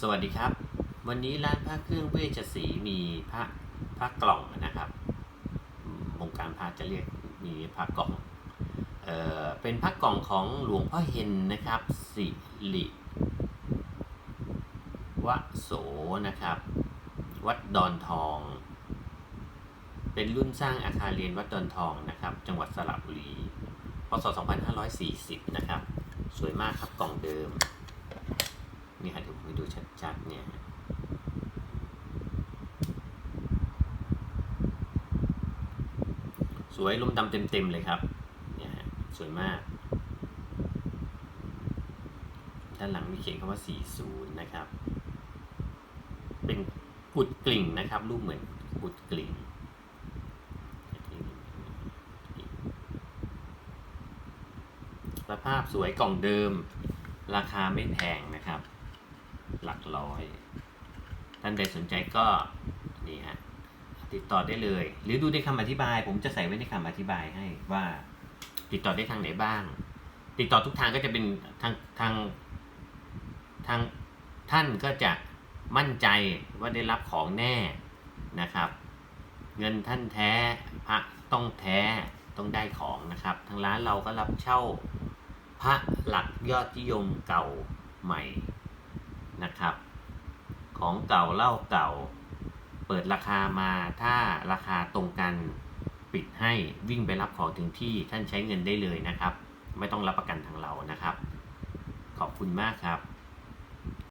สวัสดีครับ วันนี้ร้านพระเครื่องเวชศรีมีพระพระกล่องนะครับวงการพระจะเรียกมีพระกล่องเออเป็นพระกล่องของหลวงพ่อเฮนนะครับสิริวโสนะครับ วัดดอนทอง เป็นรุ่นสร้างอาคารเรียนวัดดอนทองนะครับ จังหวัดสระบุรีพศ2540 นะครับ สวยมากครับกล่องเดิม นี่ฮะเดี๋ยวผมให้ดูชัดๆเนี่ยสวยลมดำเต็มๆเลยครับเนี่ยฮะสวยมาก ด้านหลังมีเขียนคำว่า 40 นะครับ เป็นกุดกลิ่งนะครับ รูปเหมือนกุดกลิ่งสภาพสวยกล่องเดิม ราคาไม่แพงนะครับ หลักร้อย ท่านใดสนใจก็นี่ฮะติดต่อได้เลย หรือดูในคำอธิบาย ผมจะใส่ไว้ในคำอธิบายให้ว่า ติดต่อได้ทางไหนบ้าง ติดต่อทุกทางก็จะเป็นทางทางทางท่านก็จะมั่นใจว่าได้รับของแน่นะครับ เงินท่านแท้พระต้องแท้ต้องได้ของนะครับ ทางร้านเราก็รับเช่าพระหลักยอดนิยมเก่าใหม่ นะครับ ของเก่าเล่าเก่า เปิดราคามาถ้าราคาตรงกันปิดให้วิ่งไปรับของถึงที่ท่านใช้เงินได้เลยนะครับ ไม่ต้องรับประกันทางเรานะครับ ขอบคุณมากครับ